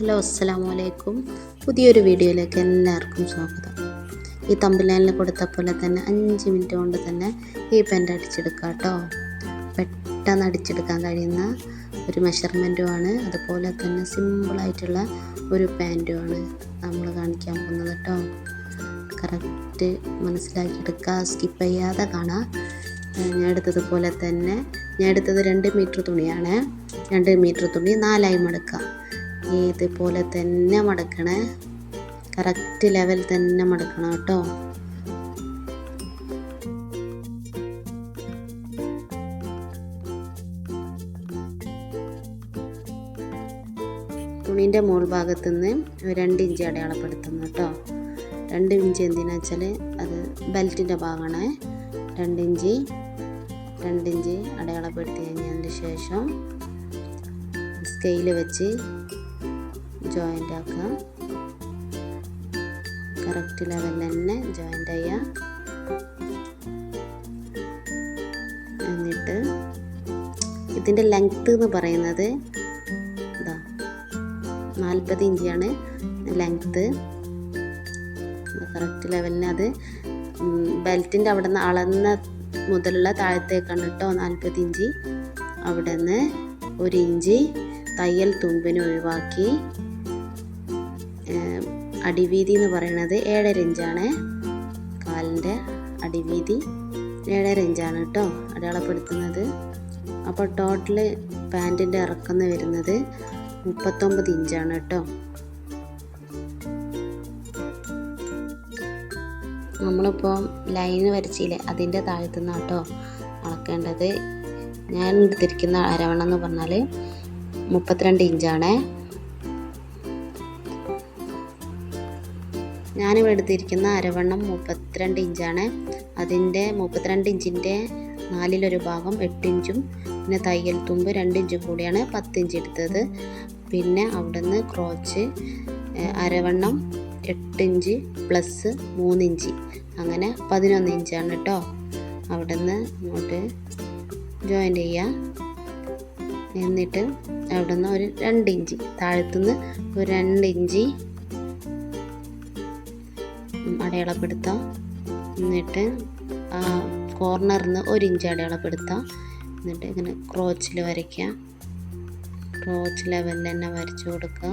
Hello അസ്സലാമു അലൈക്കും പുതിയൊരു വീഡിയോയിലേക്ക് എല്ലാവർക്കും സ്വാഗതം. ഈ തമ്പിലാലിന് കൊടുത്ത പോലെ തന്നെ അഞ്ച് മിനിറ്റ് കൊണ്ട് തന്നെ ഈ പെന്റ് അടിച്ചെടുക്കാം കേട്ടോ. പെട്ടെന്ന് അടിച്ചെടുക്കാൻ കഴിയുന്ന ഒരു മെഷർമെന്റുമാണ് അതുപോലെ തന്നെ സിമ്പിളായിട്ടുള്ള ഒരു പാന്റുമാണ് നമ്മൾ കാണിക്കാൻ പോകുന്നത് കേട്ടോ. കറക്റ്റ് മനസ്സിലാക്കിയെടുക്കുക. സ്കിപ്പ് ചെയ്യാതെ കാണാം. ഞാൻ എടുത്തതുപോലെ തന്നെ ഞാൻ എടുത്തത് രണ്ട് മീറ്റർ തുണിയാണ്. രണ്ട് മീറ്റർ തുണി നാലായി മടക്കുക. ഇതുപോലെ തന്നെ മടക്കണേ. കറക്റ്റ് ലെവൽ തന്നെ മടക്കണം കേട്ടോ. തുണീന്റെ മുകൾ ഭാഗത്ത് നിന്ന് രണ്ട് ഇഞ്ച് അടയാളപ്പെടുത്തുന്നു കേട്ടോ. രണ്ട് ഇഞ്ച് എന്തിനാ വെച്ചാൽ അത് ബെൽറ്റിന്റെ ഭാഗമാണ്. രണ്ട് ഇഞ്ച് രണ്ട് ഇഞ്ച് അടയാളപ്പെടുത്തി കഴിഞ്ഞതിന് ശേഷം സ്കെയിൽ വെച്ച് ജോയിന്റ് ആക്കാം. കറക്റ്റ് ലെവലിൽ തന്നെ ജോയിന്റ് ചെയ്യാം. എന്നിട്ട് ഇതിന്റെ ലെങ്ത്ത് എന്ന് പറയുന്നത് ഇതാ നാൽപ്പത് ഇഞ്ചാണ് ലെങ്ത്ത് കറക്റ്റ് ലെവലിന് അത് ബെൽറ്റിന്റെ അവിടെ നിന്ന് അളന്ന മുതലുള്ള താഴത്തേക്കാണ് കേട്ടോ നാൽപ്പത് ഇഞ്ച്. അവിടെ നിന്ന് ഒരു ഇഞ്ച് തയ്യൽ തുമ്പിന് ഒഴിവാക്കി. അടിവീതി എന്ന് പറയുന്നത് ഏഴര ഇഞ്ചാണ്. കാലിന്റെ അടിവീതി ഏഴര ഇഞ്ചാണ് കേട്ടോ അടയാളപ്പെടുത്തുന്നത്. അപ്പോൾ ടോട്ടൽ പാന്റിന്റെ ഇറക്കം വരുന്നത് മുപ്പത്തൊമ്പത് ഇഞ്ചാണ് കേട്ടോ. നമ്മളിപ്പോൾ ലൈൻ വരച്ചില്ലേ അതിന്റെ താഴത്തുനിന്ന് കേട്ടോ അളക്കേണ്ടത്. ഞാൻ എടുത്തിരിക്കുന്ന അരവണ്ണം എന്ന് പറഞ്ഞാൽ മുപ്പത്തിരണ്ട് ഇഞ്ചാണ്. ഞാനിവിടെ എടുത്തിരിക്കുന്ന അരവണ്ണം മുപ്പത്തിരണ്ട് ഇഞ്ചാണ്. അതിന്റെ മുപ്പത്തിരണ്ട് ഇഞ്ചിന്റെ നാലിലൊരു ഭാഗം എട്ടിഞ്ചും പിന്നെ തയ്യൽ തുമ്പ് രണ്ട് ഇഞ്ചും കൂടിയാണ് പത്തിഞ്ച് എടുത്തത്. പിന്നെ അവിടുന്ന് ക്രോച്ച് അരവണ്ണം എട്ടിഞ്ച് പ്ലസ് മൂന്നിഞ്ച് അങ്ങനെ പതിനൊന്ന് ഇഞ്ചാണ് കേട്ടോ അവിടുന്ന് ഇങ്ങോട്ട് ജോയിന്റ് ചെയ്യുക. എന്നിട്ട് അവിടുന്ന് ഒരു രണ്ട് ഇഞ്ച് താഴത്തുനിന്ന് ഒരു രണ്ട് ഇഞ്ച് അടയാളപ്പെടുത്താം. എന്നിട്ട് ആ കോർണറിൽ നിന്ന് ഒരു ഇഞ്ച് അടയാളപ്പെടുത്താം. എന്നിട്ട് ഇങ്ങനെ ക്രോച്ചിൽ വരയ്ക്കുക. ക്രോച്ച് ലെവലിൽ തന്നെ വരച്ചു കൊടുക്കുക.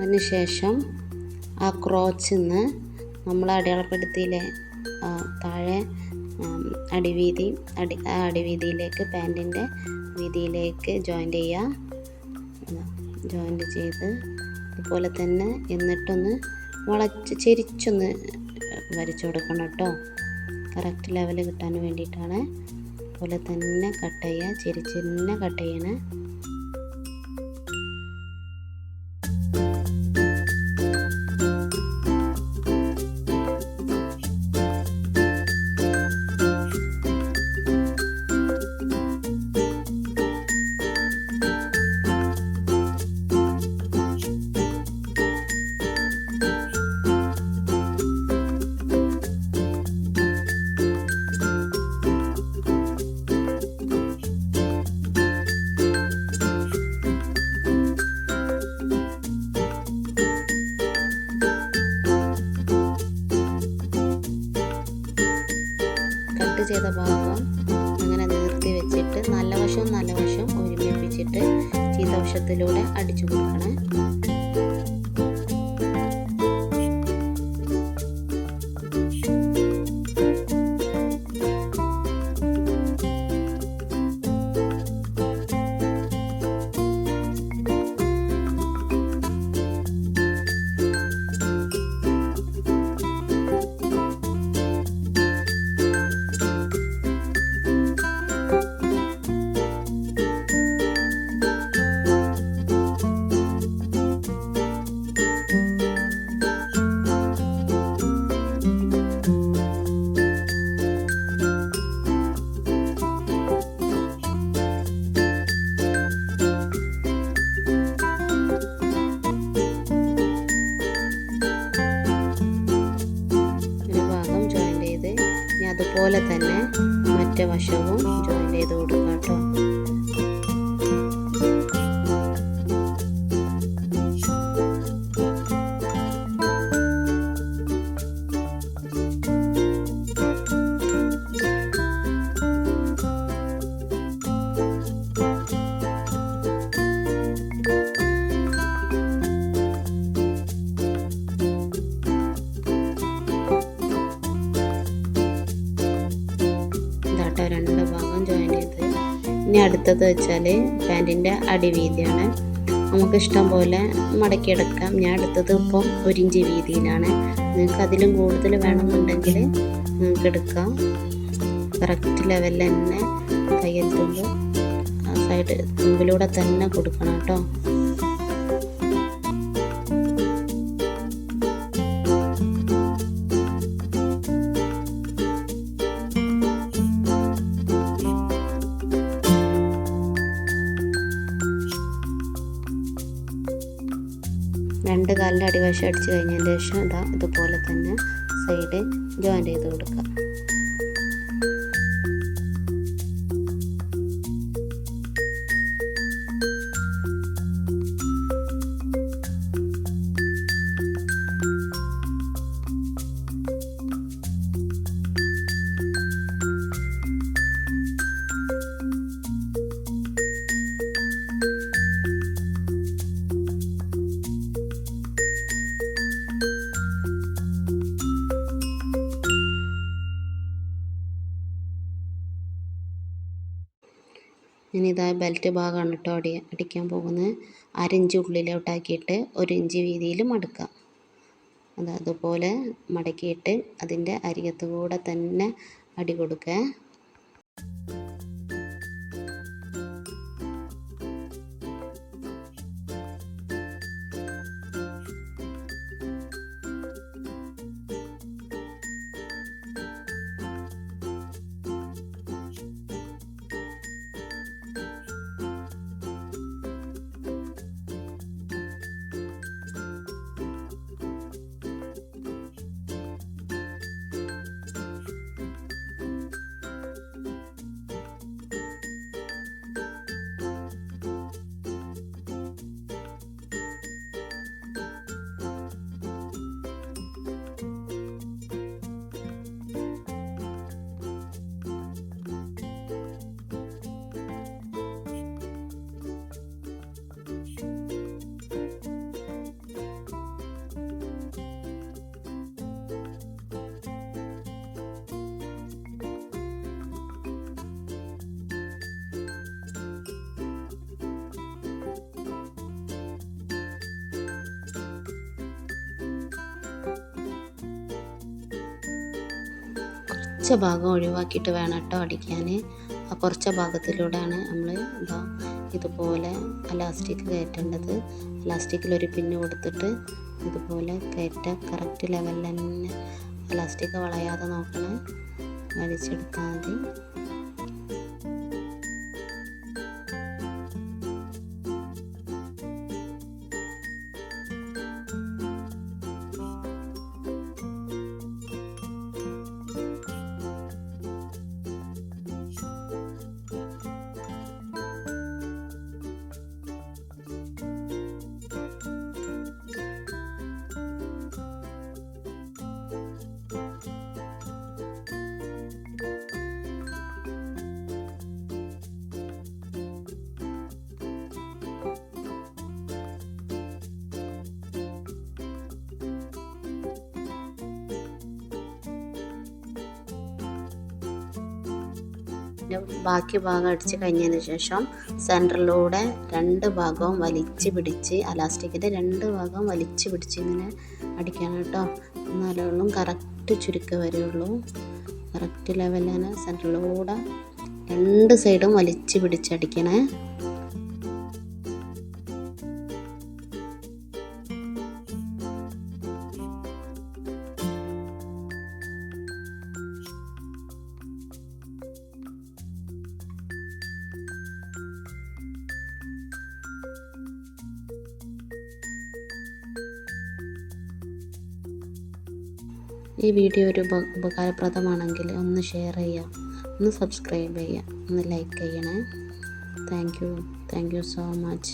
അതിനുശേഷം ആ ക്രോച്ചിൽ നിന്ന് നമ്മൾ അടയാളപ്പെടുത്തിയിലെ താഴെ അടിവീതി അടി ആ അടിവീതിയിലേക്ക് പാന്റിന്റെ വീതിയിലേക്ക് ജോയിന്റ് ചെയ്യുക. ജോയിന്റ് ചെയ്ത് അതുപോലെ തന്നെ എന്നിട്ടൊന്ന് വളച്ച് ചെരിച്ചൊന്ന് വരച്ചു കൊടുക്കണം കേട്ടോ. കറക്റ്റ് ലെവൽ കിട്ടാൻ വേണ്ടിയിട്ടാണ്. അതുപോലെ തന്നെ കട്ട് ചെയ്യുക ചെരിച്ച് തന്നെ കട്ട് ചെയ്യണേ ചെയ്ത ഭാഗം അങ്ങനെ നിർത്തി വെച്ചിട്ട് നല്ല വശവും നല്ല വശവും ഒരുമിപ്പിച്ചിട്ട് ചീത്ത വശത്തിലൂടെ അടിച്ചു കൊടുക്കണേ. അതുപോലെ തന്നെ മറ്റേ വശവും ജോയിൻ ഇനി അടുത്തത് വെച്ചാൽ പാന്റിന്റെ അടിവീതിയാണ്. നമുക്ക് ഇഷ്ടം പോലെ മടക്കിയെടുക്കാം ഞാൻ എടുത്തത് ഇപ്പം ഒരു ഇഞ്ച് വീതിയിലാണ്. നിങ്ങൾക്ക് അതിലും കൂടുതൽ വേണമെന്നുണ്ടെങ്കിൽ നിങ്ങൾക്ക് എടുക്കാം. കറക്റ്റ് ലെവലിൽ തന്നെ ആ സൈഡ് തുമ്പിലൂടെ തന്നെ കൊടുക്കണം കേട്ടോ. രണ്ട് കാലിന്റെ അടിവശം അടിച്ച് കഴിഞ്ഞതിന് ശേഷം ഇതാ ഇതുപോലെ തന്നെ സൈഡ് ജോയിൻ ചെയ്ത് കൊടുക്കുക. ഇനി ഇതാ ബെൽറ്റ് ഭാഗമാണ് കേട്ടോ അടി അടിക്കാൻ പോകുന്നത്. അരഞ്ച് ഉള്ളിലോട്ടാക്കിയിട്ട് ഒരു ഇഞ്ച് വീതിയിൽ മടക്കാം. അത് അതുപോലെ മടക്കിയിട്ട് അതിന്റെ അരികത്ത് കൂടെ തന്നെ അടി കൊടുക്കുക. കുറച്ച് ഭാഗം ഒഴിവാക്കിയിട്ട് വേണം കേട്ടോ അടിക്കാൻ. ആ കുറച്ച് ഭാഗത്തിലൂടെയാണ് നമ്മൾ ഇതാ ഇതുപോലെ അലാസ്റ്റിക് കയറ്റേണ്ടത്. അലാസ്റ്റിക്കിൽ ഒരു പിന്ന് കൊടുത്തിട്ട് ഇതുപോലെ കയറ്റ. കറക്റ്റ് ലെവലിൽ തന്നെ അലാസ്റ്റിക് വളയാതെ നോക്കണം. വലിച്ചെടുത്താൽ മതി. ഇതിന്റെ ബാക്കി ഭാഗം അടിച്ച് കഴിഞ്ഞതിന് ശേഷം സെന്ററിലൂടെ രണ്ട് ഭാഗവും വലിച്ച് പിടിച്ച് അലാസ്റ്റിക്കിന്റെ രണ്ട് ഭാഗവും വലിച്ച് പിടിച്ച് ഇങ്ങനെ അടിക്കണം കേട്ടോ നല്ലോണം കറക്റ്റ് ചുരുക്കം വരെയുള്ളൂ. കറക്റ്റ് ലെവലിന് സെന്ററിലൂടെ രണ്ട് സൈഡും വലിച്ച് പിടിച്ചടിക്കണേ ഈ വീഡിയോ ഒരു ഉപകാരപ്രദമാണെങ്കിൽ ഒന്ന് ഷെയർ ചെയ്യാം ഒന്ന് സബ്സ്ക്രൈബ് ചെയ്യാം ഒന്ന് ലൈക്ക് ചെയ്യണേ. Thank you thank you so much